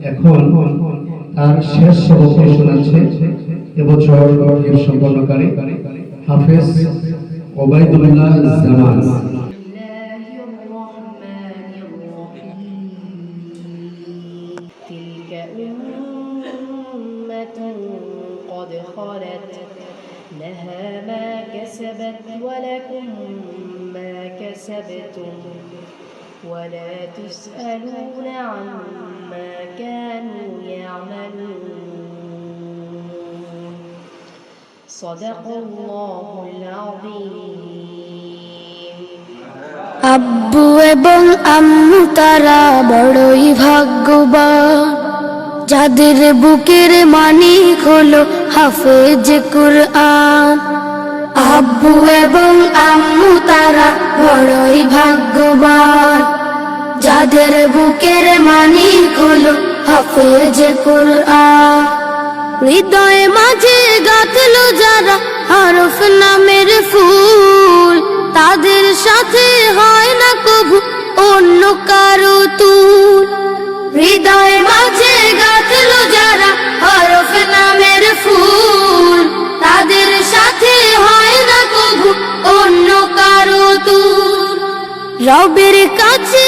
এখন তার শেষ সবকটি শোনাচ্ছে এবছর এর সম্পন্নকারী হাফেজ ওবায়দুল্লাহ জামান الله الرحمن الرحيم تلك أمة قد خلت لها ما كسبت ولكم ما كسبتم ولا تسألون عما كانوا يعملون صدق الله العظيم আব্বু এবং আম্মু তারা বড়ই ভাগ্যবান যাদের বুকের মানিক হলো হাফেজ কুরআন আব্বু এবং আম্মু তারা বড়ই ভাগ্যবান যাদের বুকের মানিক হলো হাফেজ কুরআন। হৃদয়ে মাঝে গাঁথলো যারা হরফ নামের ফুল, তাদের সাথে হয় না কবু অন্য কারও তুল। হৃদয়ে মাঝে গাঁথলো যারা হরফ নামের ফুল, তাদের সাথে হয় না কবু অন্য কারও তুল। রবের কাছে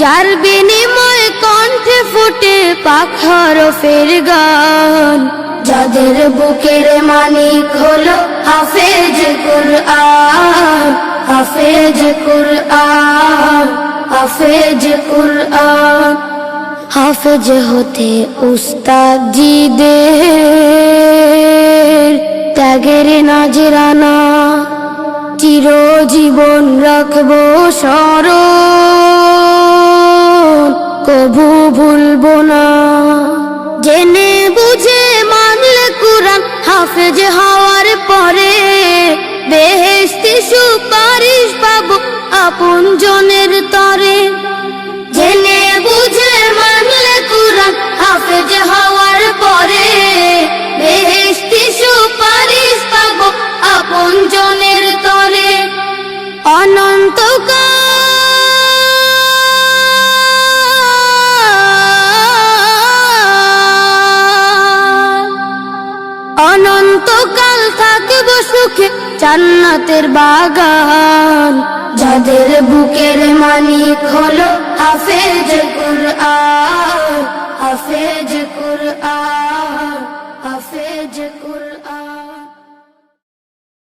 যার বিনিময় কণ্ঠে ফুটে পাখার ফের গান। যাদের বুকের মানিক হলো হাফেজ কুরআন হাফেজ কুরআন হাফেজ কুরআন। হাফেজ হতে উস্তাদ জিদের ত্যাগের নাজরানা, চিরজীবন রাখব স্মরণ কভু ভুলব না। জেনে বুঝে মানলে কুরআন হাফেজ হওয়ার পরে বেহেস্তি সুপারিশ পাবো আপন জনের তরে। অনন্তকাল থাকব সুখে জান্নাতের বাগান। যাদের বুকের মালিক হলো হাফেজ কুরআন।